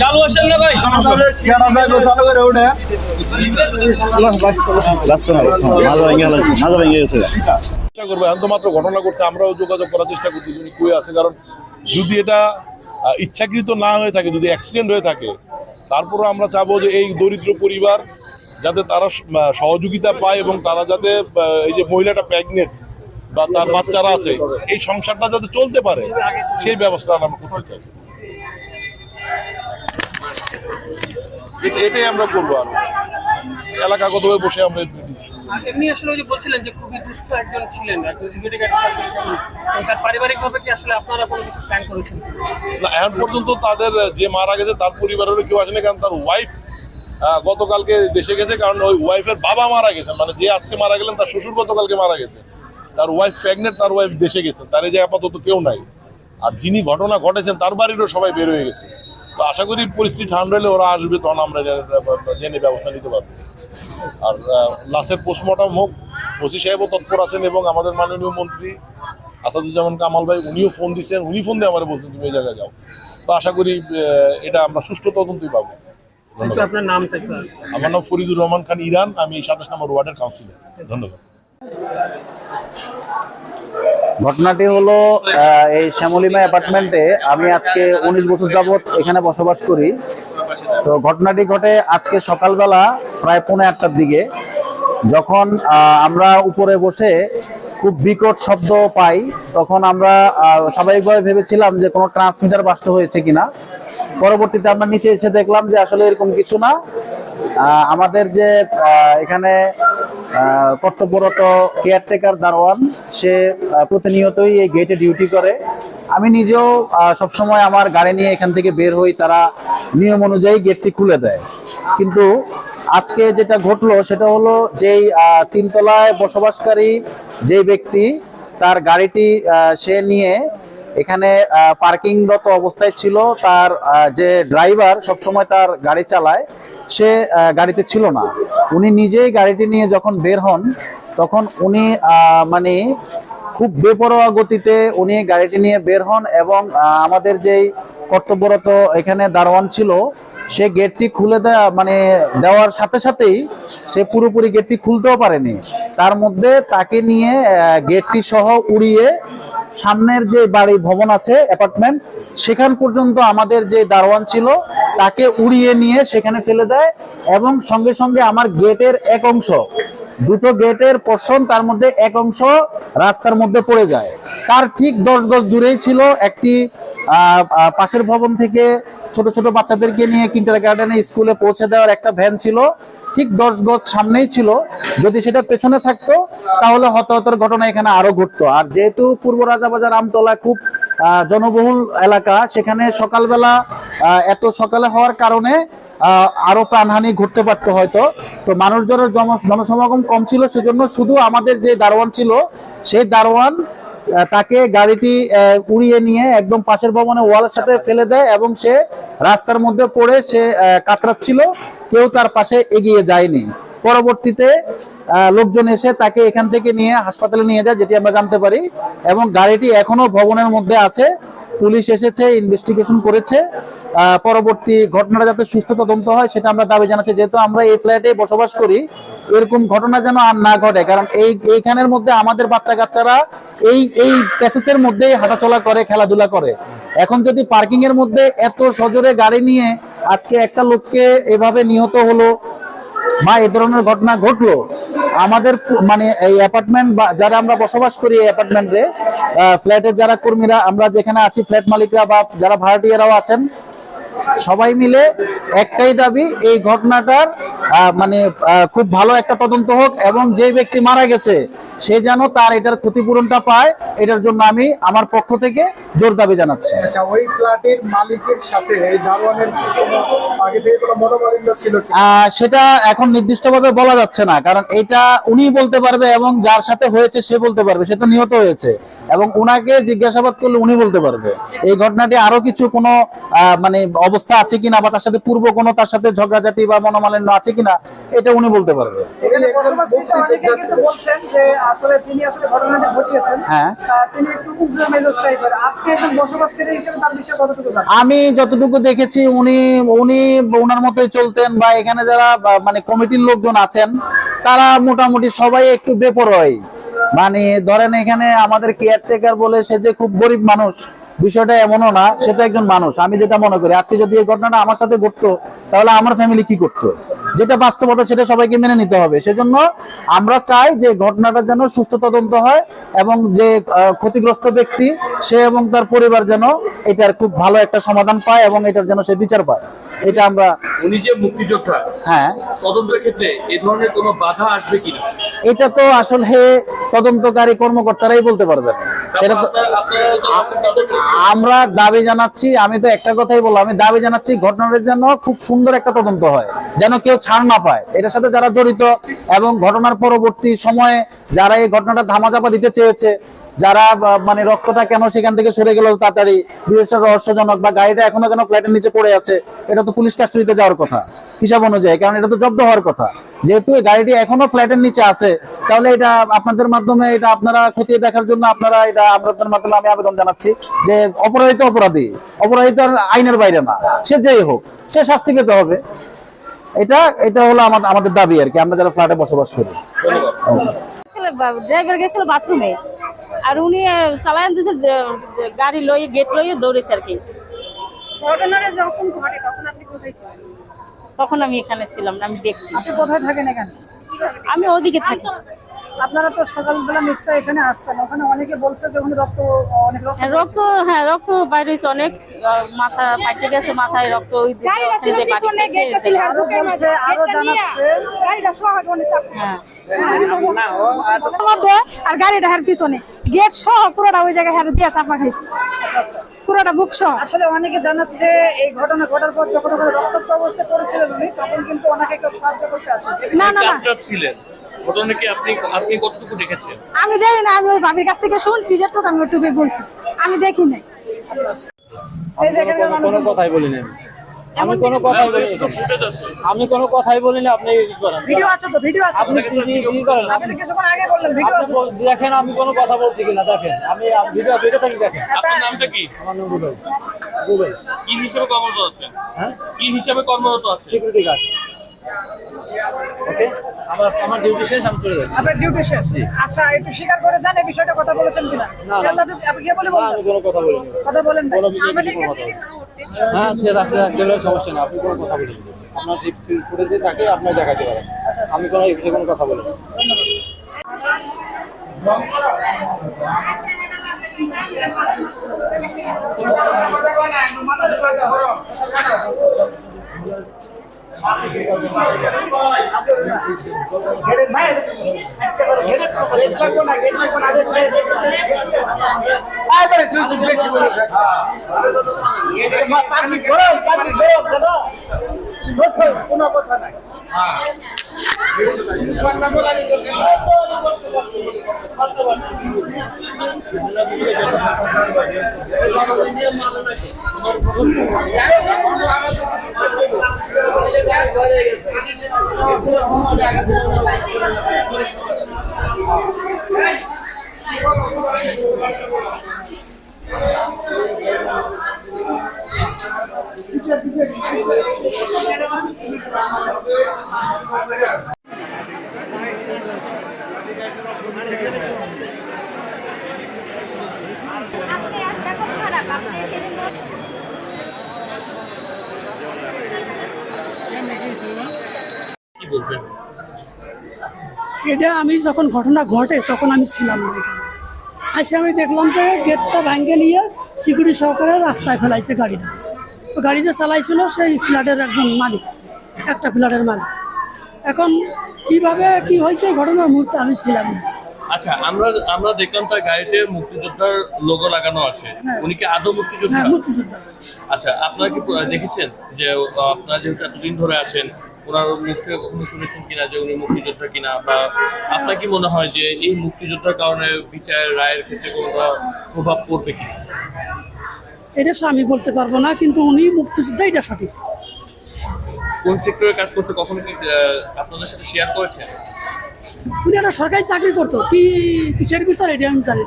চালু আসেন না ভাই? চেষ্টা করব এখন তো মাত্র ঘটনা করছে আমরাও যোগাযোগ করার চেষ্টা করছি যিনি কই আছে কারণ যদি এটা ইচ্ছাকৃত না হয়ে থাকে যদি অ্যাক্সিডেন্ট হয়ে থাকে তারপরে আমরা চাবো যে এই দরিদ্র পরিবার যাতে তারা সহযোগিতা পায় এবং তারা যাতে এই যে মহিলাটা প্রেগনেন্ট বা তার বাচ্চারা আছে এই সংসারটা যাতে চলতে পারে সেই ব্যবস্থা আমরা করতে চাই। এটাই আমরা করব আর এলাকাগতভাবে বসে আমরা এটা discussion করব। আর এমনি আসলে ওই যে বলছিলেন যে খুবই দুস্থ একজন ছিলেন একজন সিকিউরিটি গার্ড এবং তার পারিবারিক ভাবে কি আসলে আপনারা কোনো কিছু প্ল্যান করেছেন? না এখন পর্যন্ত তাদের যে মারা গেছে তার পরিবারের কেউ আসেনি কারণ তার ওয়াইফ গতকালকে দেশে গেছে কারণ ওই ওয়াইফের বাবা মারা গেছে। মানে যে আজকে মারা গেলেন তার শ্বশুর গতকালকে মারা গেছে। তার ওয়াইফ প্রেগনেন্ট তার ওয়াইফ দেশে গেছে তার এই যে আপাতত কেউ নাই। আর যিনি ঘটনা ঘটেছেন তার বাড়িরও সবাই বের হয়ে গেছে। তো আশা করি পরিস্থিতি ঠান্ডা হলে ওরা আসবে তখন আমরা জেনে- ব্যবস্থা নিতে পারব। আর লাশের পোস্টমর্টম হোক ওসি সাহেবও তৎপর আছেন এবং আমাদের মাননীয় মন্ত্রী আসাদুজ্জামান কামাল ভাই উনিও ফোন দিচ্ছেন উনি ফোন দিয়ে আমার বলছেন তুমি এই জায়গায় যাও। তো আশা করি এটা আমরা সুষ্ঠু তদন্তই পাবো। আপনার আমার নাম ফরিদুর রহমান খান ইরান আমি সাতাশ নম্বর ওয়ার্ডের কাউন্সিলর ধন্যবাদ। ঘটনাটি হলো এই শ্যামলিমা অ্যাপার্টমেন্টে আমি আজকে উনিশ বছর যাবৎ এখানে বসবাস করি। তো ঘটনাটি ঘটে আজকে সকালবেলা প্রায় পৌনে আটটার দিকে, যখন আমরা উপরে বসে খুব বিকট শব্দ পাই, তখন আমরা স্বাভাবিকভাবে ভেবেছিলাম যে কোনো ট্রান্সমিটার বাস্ট হয়েছে কিনা। পরবর্তীতে আমরা নিচে এসে দেখলাম যে আসলে এরকম কিছু না। আমাদের যে এখানে কর্তব্যরত কেয়ারটেকার দারোয়ান, সে প্রতিনিয়তই এই গেটে ডিউটি করে। আমি নিজেও সবসময় আমার গাড়ি নিয়ে এখান থেকে বের হই, তারা নিয়ম অনুযায়ী গেটটি খুলে দেয়। কিন্তু আজকে যেটা ঘটলো, সেটা হলো যেই তিনতলায় বসবাসকারী যেই ব্যক্তি, তার গাড়িটি সে নিয়ে এখানে পার্কিংরত অবস্থায় ছিল তার যে ড্রাইভার সবসময় তার গাড়ি চালায়, সে গাড়িতে ছিল না। উনি নিজেই গাড়িটি নিয়ে যখন বের হন, তখন উনি মানে খুব বেপরোয়া গতিতে উনি গাড়িটি নিয়ে বের হন এবং আমাদের যেই কর্তব্যরত এখানে দারোয়ান ছিল, সে গেটটি খুলে দেওয়া মানে দেওয়ার সাথে সাথেই সে পুরোপুরি গেটটি খুলতেও পারেনি। তার মধ্যে তাকে নিয়ে গেটটি সহ উড়িয়ে সামনের যে বাড়ি, ভবন আছে অ্যাপার্টমেন্ট সেখান পর্যন্ত আমাদের যে দারোয়ান ছিল, তাকে উড়িয়ে নিয়ে সেখানে ফেলে দেয় এবং সঙ্গে সঙ্গে আমার গেটের এক অংশ, দুটো গেটের পোর্শন তার মধ্যে এক অংশ রাস্তার মধ্যে পড়ে যায়। তার ঠিক দশ গজ দূরেই ছিল একটি পাশের ভবন থেকে ছোট ছোট বাচ্চাদেরকে নিয়ে কিন্টার গার্ডেনে স্কুলে পৌঁছে দেওয়ার একটা ভ্যান ছিল। ঠিক দশ গজ সামনেই ছিল। যদি সেটা পেছনে থাকতো, তাহলে হতাহতের ঘটনা এখানে আরও ঘটতো। আর যেহেতু পূর্ব রাজাবাজার আমতলা খুব জনবহুল এলাকা, সেখানে সকালবেলা এত সকালে হওয়ার কারণে আরও প্রাণহানি ঘটতে পারতো হয়তো। তো মানুষজনের জন- জনসমাগম কম ছিল, সেজন্য শুধু আমাদের যে দারোয়ান ছিল, সেই দারোয়ান তাকে গাড়িটি উড়িয়ে নিয়ে একদম পাশের ভবনে ওয়ালের সাথে ফেলে দেয় এবং সে রাস্তার মধ্যে পড়ে সে কাতরাচ্ছিল। কেউ তার পাশে এগিয়ে যায়নি। পরবর্তীতে লোকজন এসে তাকে এখান থেকে নিয়ে হাসপাতালে নিয়ে যায়, যেটি আমরা জানতে পারি, এবং গাড়িটি এখনও ভবনের মধ্যে আছে। পুলিশ এসেছে ইনভেস্টিগেশন করেছে। পরবর্তী ঘটনাটা যাতে সুস্থ তদন্ত হয়, সেটা আমরা দাবি জানাচ্ছি। যেহেতু আমরা এই ফ্ল্যাটে বসবাস করি, এরকম ঘটনা যেন আর না ঘটে, কারণ এই, এইখানের মধ্যে আমাদের বাচ্চা কাচ্চারা এই এই প্যাসেসের মধ্যেই হাঁটাচলা করে, খেলাধুলা করে। এখন যদি পার্কিং এর মধ্যে এত সজোরে গাড়ি নিয়ে আজকে একটা লোককে এভাবে নিহত হলো বা এ ধরনের ঘটনা ঘটলো, আমাদের মানে এই অ্যাপার্টমেন্ট বা যারা আমরা বসবাস করি এই অ্যাপার্টমেন্টে ফ্ল্যাটের যারা কর্মীরা, আমরা যেখানে আছি ফ্ল্যাট মালিকরা বা যারা ভাড়াটিয়ারাও আছেন সবাই মিলে একটাই দাবি এই ঘটনাটার মানে খুব ভালো একটা তদন্ত হোক এবং যে ব্যক্তি মারা গেছে সে যেন তার এটার ক্ষতিপূরণটা পায় এটার জন্য আমি আমার পক্ষ থেকে জোর দাবি জানাচ্ছি। আচ্ছা ওই ফ্ল্যাটের মালিকের সাথে সেটা এখন নির্দিষ্টভাবে বলা যাচ্ছে না কারণ এটা উনি বলতে পারবে এবং যার সাথে হয়েছে সে বলতে পারবে সে তো নিহত হয়েছে। এবং উনাকে জিজ্ঞাসাবাদ করলে উনি বলতে পারবে। এই ঘটনাটি আরও কিছু কোনো মানে অবস্থা আছে কিনা বা তার সাথে পূর্ব কোনো তার সাথে ঝগড়াঝাটি বা মনোমালিন্য আছে কিনা এটা উনি বলতে পারবে। হ্যাঁ। আমি যতটুকু দেখেছি উনি উনি ওনার মতোই চলতেন বা এখানে যারা মানে কমিটির লোকজন আছেন তারা মোটামুটি সবাই একটু বেপরোয়াই। মানে ধরেন এখানে আমাদের কেয়ারটেকার বলে সে যে খুব গরিব মানুষ বিষয়টা এমনও না, সে তো একজন মানুষ। আমি যেটা মনে করি, আজকে যদি এই ঘটনাটা আমার সাথে ঘটতো, তাহলে আমার ফ্যামিলি কি করতো? যেটা বাস্তবতা, সেটা সবাইকে মেনে নিতে হবে। সেজন্য আমরা চাই যে ঘটনাটা যেন সুষ্ঠু তদন্ত হয় এবং যে ক্ষতিগ্রস্ত ব্যক্তি, সে এবং তার পরিবার যেন এটার খুব ভালো একটা সমাধান পায় এবং এটার যেন সে বিচার পায়। এটা আমরা উনি যে মুক্তিযোদ্ধা হ্যাঁ। তদন্তের ক্ষেত্রে এ ধরনের কোনো বাধা আসবে কিনা? এটা তো আসলে তদন্তকারী কর্মকর্তারাই বলতে পারবেন। সেটা তো। আমরা দাবি জানাচ্ছি আমি তো একটা কথাই বললাম আমি দাবি জানাচ্ছি ঘটনার জন্য খুব সুন্দর একটা তদন্ত হয় যেন কেউ ছাড় না পায়। এটার সাথে যারা জড়িত এবং ঘটনার পরবর্তী সময়ে যারা এই ঘটনাটা ধামাচাপা দিতে চেয়েছে যারা মানে রক্তটা কেন সেখান থেকে সরে গেল তাড়াতাড়ি বিশেষ রহস্যজনক বা গাড়িটা এখনও কেন ফ্ল্যাটের নিচে পড়ে আছে এটা তো পুলিশ কাস্টডিতে যাওয়ার কথা। হিসাব অনুযায়ী কারণ এটা তো জব্দ হওয়ার কথা। যেহেতু এই গাড়িটি এখনও ফ্ল্যাটের নিচে আছে তাহলে এটা আপনাদের মাধ্যমে এটা আপনারা খতিয়ে দেখার জন্য আপনারা এটা আপনাদের মাধ্যমে আমি আবেদন জানাচ্ছি যে অপরাধী তো অপরাধী অপরাধী তো আইনের বাইরে না। সে যেই হোক সে শাস্তি পেতে হবে। এটা এটা হলো আমাদের আমাদের দাবি আর কি আমরা যারা ফ্ল্যাটে বসবাস করি। ড্রাইভার গেছিল বাথরুমে আর উনি চালায় দিয়েছে গাড়ি লইয়ে গেট লইয়ে দৌড়েছে আর কি। ঘটনাটা যখন ঘটে তখন আপনি কোথায় ছিলেন? তখন আমি এখানে ছিলাম না, আমি দেখছি। আপনি কোথায় থাকেন এখানে? আমি ওদিকে থাকি। আপনারা তো সকালবেলা নিশ্চয়ই এখানে আসছেন। ওখানে অনেকে বলছে যে ওখানে রক্ত অনেক রক্ত হ্যাঁ, রক্ত হ্যাঁ রক্ত বাইরে হয়েছে অনেক। মাথা ফাটে গেছে মাথায় রক্ত ওই দিকে আরও বলছে আরও জানাচ্ছে। হ্যাঁ। আর গাড়িটা হের পিছনে। গেট সহ পুরোটা ওই জায়গায় হের দিয়ে চাপা খাইছে। পুরোটা বুক সহ। আসলে অনেকে জানাচ্ছে এই ঘটনা ঘটার পর যখন ওখানে রক্তাক্ত অবস্থায় পড়েছিলেন উনি তখন কিন্তু ওনাকে কেউ সাহায্য করতে আসে না না না। ডাক্তার ছিলেন ঘটনা কি আপনি আপনি কতটুকু দেখেছেন? আমি জানি না আমি ওই ভাবির কাছ থেকে শুনছি যেটুকু আমি ওটুকুই বলছি। আমি দেখি নাই। যে কোনো কথাই বলি না আমি কোনো কথাই বলি আছে। আমি কোনো কথাই বলি না আপনি কি করেন? ভিডিও আছে তো ভিডিও আছে। আপনি কি করেন? আপনি কিছুক্ষণ আগে বললেন ভিডিও আছে। দেখেন আমি কোনো কথা বলছি কিনা দেখেন। আমি ভিডিও ভিডিও থেকে দেখেন। আপনার নামটা কি? আমার নাম রুবেল। রুবেল। কি হিসেবে কর্মরত আছেন? হ্যাঁ? কি হিসেবে কর্মরত আছেন? সিকিউরিটি গার্ড ওকে আমার আমার ডিউটি শেষ আমি চলে যাচ্ছি। আপনার ডিউটি শেষ? আচ্ছা একটু স্বীকার করে জানে বিষয়টা কথা বলেছেন কিনা? না, না। আপনি আপনি কে বলে না, বললেন আমি কোনো কথা বলিনি। কথা বলেন কোনো বিষয়ে কিছু কথা বলিনি। হ্যাঁ ঠিক আছে গেলে সমস্যা না আপনি কোনো কথা বলিনি। আপনার যে ফুটেজে থাকে আপনি দেখাতে পারেন। আমি কোনো এই বিষয়ে কোনো কথা বলিনি। কোনো কথা নাই কি বলবেন? এটা আমি যখন ঘটনা ঘটে তখন আমি ছিলাম না এখানে। আসে আমি দেখলাম যে গেটটা ভাঙ্গে নিয়ে সিকিউরিটি সহকারে রাস্তায় ফেলাইছে গাড়িটা। গাড়ি যে চালাইছিল সেই ফ্ল্যাটের একজন মালিক একটা ফ্ল্যাটের মালিক। এখন কীভাবে কি হয়েছে ঘটনার মুহূর্তে আমি ছিলাম না। আচ্ছা আমরা আমরা দেখলাম তার গাড়িতে মুক্তিযোদ্ধার লোগো লাগানো আছে। হ্যাঁ। উনি কি আদৌ মুক্তিযোদ্ধা? হ্যাঁ মুক্তিযোদ্ধা। আচ্ছা আপনারা কি দেখেছেন যে আপনারা যেহেতু এতদিন ধরে আছেন ওনার মুখ কখনো শুনেছেন কিনা যে উনি মুক্তিযোদ্ধা কিনা বা আপনার কি মনে হয় যে এই মুক্তিযোদ্ধার কারণে বিচারের রায়ের ক্ষেত্রে কোনো প্রভাব পড়বে কিনা? এটা আমি বলতে পারব না কিন্তু উনি মুক্তিযোদ্ধা এটা সঠিক। কোন সেক্টরে কাজ করছে কখনো কি আপনাদের সাথে শেয়ার করেছেন? উনি একটা সরকারি চাকরি করতো কি কিসের ভিতরে এটা আমি জানি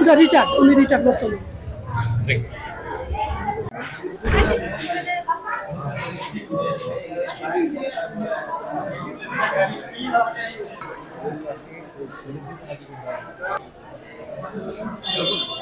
ওটা রিটায়ার্ড উনি রিটায়ার্ড করতো না Thank you.